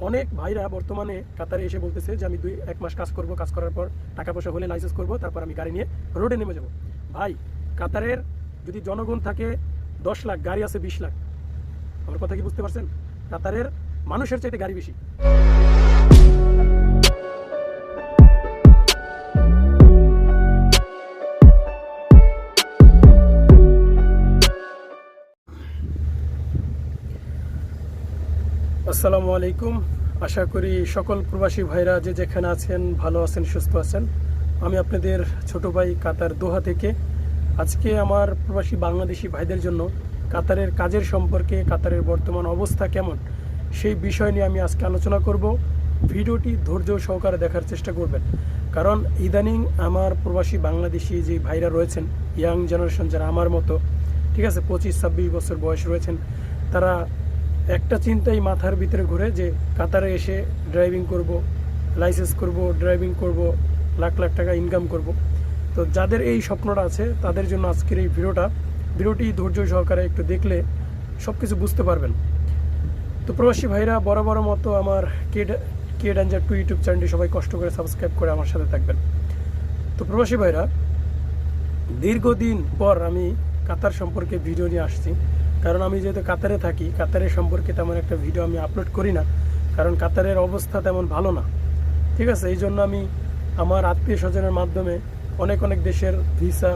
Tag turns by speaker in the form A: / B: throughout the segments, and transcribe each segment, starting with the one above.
A: অনেক ভাইরা বর্তমানে কাতারে এসে বলতেছে যে আমি দুই, এক মাস কাজ করব, কাজ করার পর টাকা পয়সা হলে লাইসেন্স করব, তারপর আমি গাড়ি নিয়ে রোডে নেমে যাব। ভাই, কাতারের যদি জনগণ থাকে, দশ লাখ, গাড়ি আছে বিশ লাখ। আমার কথা কি বুঝতে পারছেন? কাতারের মানুষের চাইতে গাড়ি বেশি। আসসালামু আলাইকুম। আশা করি সকল প্রবাসী ভাইরা যে যেখানে আছেন, ভালো আছেন, সুস্থ আছেন। আমি আপনাদের ছোট ভাই কাতার দোহা থেকে। আজকে আমার প্রবাসী বাংলাদেশি ভাইদের জন্য কাতারের কাজের সম্পর্কে, কাতারের বর্তমান অবস্থা কেমন, সেই বিষয় নিয়ে আমি আজকে আলোচনা করব। ভিডিওটি ধৈর্য সহকারে দেখার চেষ্টা করবেন। কারণ ইদানিং আমার প্রবাসী বাংলাদেশি যে ভাইরা রয়েছেন, ইয়াং জেনারেশন যারা আমার মতো, ঠিক আছে, পঁচিশ, ছাব্বিশ বছর বয়স রয়েছেন, তারা একটা চিন্তাই মাথার ভিতরে ঘুরে যে কাতারে এসে ড্রাইভিং করব লাইসেন্স করব ড্রাইভিং করব, লাখ লাখ টাকা ইনকাম করব। তো যাদের এই স্বপ্নটা আছে, তাদের জন্য আজকের এই ভিডিওটা, ভিডিওটি ধৈর্য সহকারে একটু দেখলে সব কিছু বুঝতে পারবেন। তো প্রবাসী ভাইরা বড় বড় মতো আমার কে কে ডেঞ্জার টু ইউটিউব চ্যানেলটি সবাই কষ্ট করে সাবস্ক্রাইব করে আমার সাথে থাকবেন। তো প্রবাসী ভাইরা, দীর্ঘদিন পর আমি কাতার সম্পর্কে ভিডিও নিয়ে আসছি। কারণ আমি যেহেতু কাতারে থাকি কাতারের সম্পর্কে তেমন একটা ভিডিও আমি আপলোড করি না, কারণ কাতারের অবস্থা তেমন ভালো না। ঠিক আছে, এই জন্য আমি আমার আত্মীয় স্বজনের মাধ্যমে অনেক অনেক দেশের ভিসা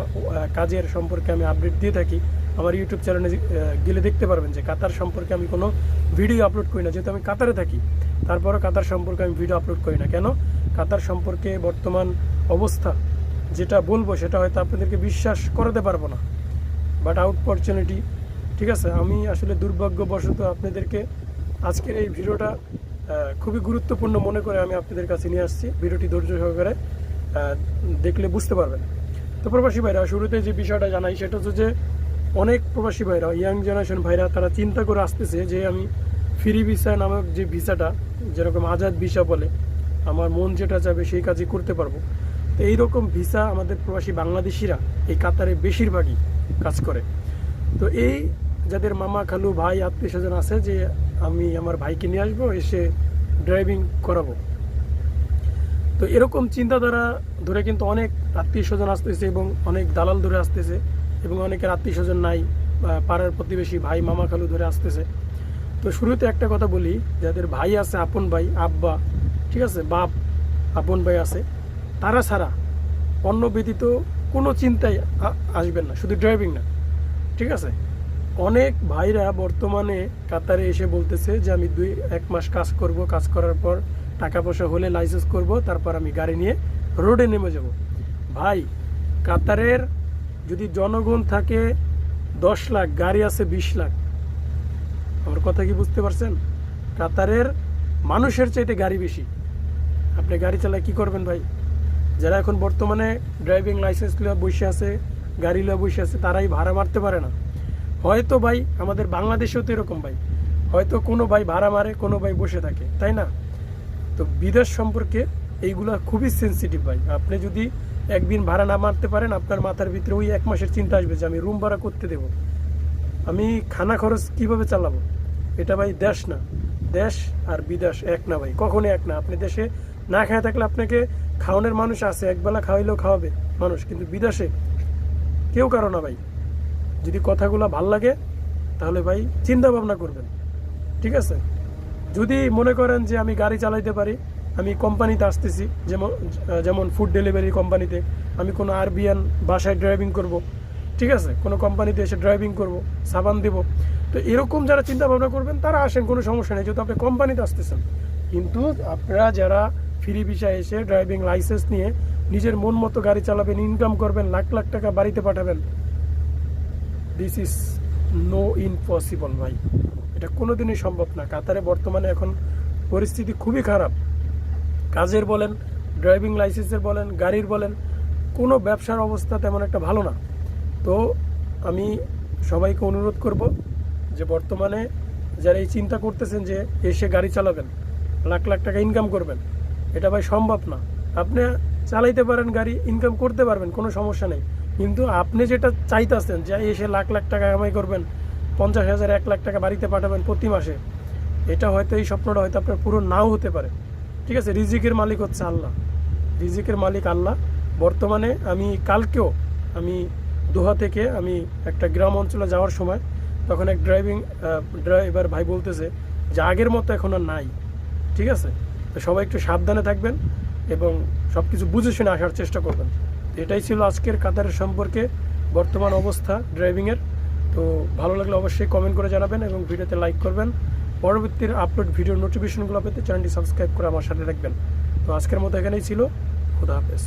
A: কাজের সম্পর্কে আমি আপডেট দিয়ে থাকি। আমার ইউটিউব চ্যানেলে গেলে দেখতে পারবেন যে কাতার সম্পর্কে আমি কোনো ভিডিও আপলোড করি না। যেহেতু আমি কাতারে থাকি, তারপরও কাতার সম্পর্কে আমি ভিডিও আপলোড করি না। কেন? কাতার সম্পর্কে বর্তমান অবস্থা, যেটা বলব সেটা হয়তো আপনাদেরকে বিশ্বাস করাতে পারব না। বাট আউটপরচুনিটি ঠিক আছে? আমি আসলে দুর্ভাগ্যবশত আপনাদেরকে আজকের এই ভিডিওটা খুবই গুরুত্বপূর্ণ মনে করে আমি আপনাদের কাছে নিয়ে আসছি। ভিডিওটি ধৈর্য সহকারে দেখলে বুঝতে পারবেন। তো প্রবাসী ভাইরা, শুরুতে যে বিষয়টা জানাই, সেটা হচ্ছে যে অনেক প্রবাসী ভাইরা ইয়াং জেনারেশন ভাইরা, তারা চিন্তা করে আসতেছে যে আমি ফ্রি ভিসা নামক যে ভিসাটা, যেরকম আজাদ ভিসা বলে, আমার মন যেটা যাবে সেই কাজই করতে পারব। তো এইরকম ভিসা আমাদের প্রবাসী বাংলাদেশিরা, এই কাতারে বেশিরভাগই কাজ করে। তো এই যাদের মামা, খালু ভাই, আত্মীয় স্বজন আছে যে আমি আমার ভাইকে নিয়ে আসব, এসে ড্রাইভিং করাবো। তো এরকম চিন্তাধারা ধরে কিন্তু অনেক আত্মীয় স্বজন আসতেছে এবং অনেক দালাল ধরে আসতেছে এবং অনেকের আত্মীয় স্বজন নাই পাড়ার প্রতিবেশী ভাই, মামা, খালু ধরে আসতেছে। তো শুরুতে একটা কথা বলি, যাদের ভাই আছে, আপন ভাই, আব্বা, ঠিক আছে, বাপ, আপন ভাই আছে, তারা ছাড়া অন্য ব্যতীত কোনো চিন্তায় আসবেন না, শুধু ড্রাইভিং না, ঠিক আছে? অনেক ভাইরা বর্তমানে কাতারে এসে বলতেছে যে আমি দুই, এক মাস কাজ করব, কাজ করার পর টাকা পয়সা হলে লাইসেন্স করব, তারপর আমি গাড়ি নিয়ে রোডে নেমে যাব। ভাই, কাতারের যদি জনগণ থাকে দশ লাখ, গাড়ি আছে বিশ লাখ, আমার কথা কি বুঝতে পারছেন? কাতারের মানুষের চাইতে গাড়ি বেশি। আপনি গাড়ি চালায় কি করবেন ভাই? যারা এখন বর্তমানে ড্রাইভিং লাইসেন্স লিয়ে বসে আছে, গাড়ি লিয়ে বসে আছে, তারাই ভাড়া মারতে পারে না। হয়তো ভাই আমাদের বাংলাদেশেও তো এরকম ভাই। হয়তো কোনো ভাই ভাড়া মারে, কোনো ভাই বসে থাকে, তাই না? তো বিদেশ সম্পর্কে এইগুলা খুবই সেন্সিটিভ ভাই। আপনি যদি একদিন ভাড়া না মারতে পারেন, আপনার মাথার ভিতরে ওই এক মাসের চিন্তা আসবে যে আমি রুম ভাড়া করতে দেবো। আমি খানা খরচ কীভাবে চালাবো? এটা ভাই দেশ না। দেশ আর বিদেশ এক না ভাই, কখনো এক না। আপনি দেশে না খেয়ে থাকলে আপনাকে খাওয়ানোর মানুষ আছে, একবেলা খাওয়াইলেও খাওয়াবে মানুষ, কিন্তু বিদেশে কেউ কারও না ভাই। যদি কথাগুলো ভালো লাগে, তাহলে ভাই চিন্তা ভাবনা করবেন। ঠিক আছে? যদি মনে করেন যে আমি গাড়ি চালাইতে পারি, আমি কোম্পানিতে আসতেছি, যেমন যেমন ফুড ডেলিভারি কোম্পানিতে, আমি কোনো আরবিয়ান বাসায় ড্রাইভিং করব, ঠিক আছে? কোনো কোম্পানিতে এসে ড্রাইভিং করব, সাবান দেব। তো এরকম যারা চিন্তা ভাবনা করবেন, তারা আসেন, কোনো সমস্যা নেই, যেহেতু আপনি কোম্পানিতে আসতেছেন। কিন্তু আপনারা যারা ফ্রি ভিসা এসে ড্রাইভিং লাইসেন্স নিয়ে নিজের মন মতো গাড়ি চালাবেন ইনকাম করবেন, লাখ লাখ টাকা বাড়িতে পাঠাবেন দিস ইজ নো ইম্পসিবল ভাই। এটা কোনো দিনই সম্ভব না। কাতারে বর্তমানে এখন পরিস্থিতি খুবই খারাপ। কাজের বলেন ড্রাইভিং লাইসেন্সের বলেন, গাড়ির বলেন, কোনো ব্যবসার অবস্থা তেমন একটা ভালো না। তো আমি সবাইকে অনুরোধ করব যে বর্তমানে যারা এই চিন্তা করতেছেন যে এসে গাড়ি চালাবেন, লাখ লাখ টাকা ইনকাম করবেন, এটা ভাই সম্ভব না। আপনি চালাইতে পারেন, গাড়ি ইনকাম করতে পারবেন, কোনো সমস্যা নেই। কিন্তু আপনি যেটা চাইতেছেন যে এসে লাখ লাখ টাকা কামাই করবেন, পঞ্চাশ হাজার, এক লাখ টাকা বাড়িতে পাঠাবেন প্রতি মাসে, এটা হয়তো এই স্বপ্নটা হয়তো আপনার পুরো নাও হতে পারে। ঠিক আছে, রিজিকের মালিক হচ্ছে আল্লাহ। রিজিকের মালিক আল্লাহ। বর্তমানে আমি কালকেও আমি দোহা থেকে আমি একটা গ্রাম অঞ্চলে যাওয়ার সময় তখন এক ড্রাইভিং ড্রাইভার ভাই বলতেছে যে আগের মতো এখন আর নাই। ঠিক আছে? তো সবাই একটু সাবধানে থাকবেন এবং সব কিছু বুঝে শুনে আসার চেষ্টা করবেন। এটাই ছিল আজকের কাতারের সম্পর্কে বর্তমান অবস্থা ড্রাইভিংয়ের। তো ভালো লাগলে অবশ্যই কমেন্ট করে জানাবেন এবং ভিডিওতে লাইক করবেন। পরবর্তীর আপলোড ভিডিওর নোটিফিকেশনগুলো পেতে চ্যানেলটি সাবস্ক্রাইব করে আমার সাথে রাখবেন তো আজকের মতো এখানেই ছিল। খুদা হাফেজ।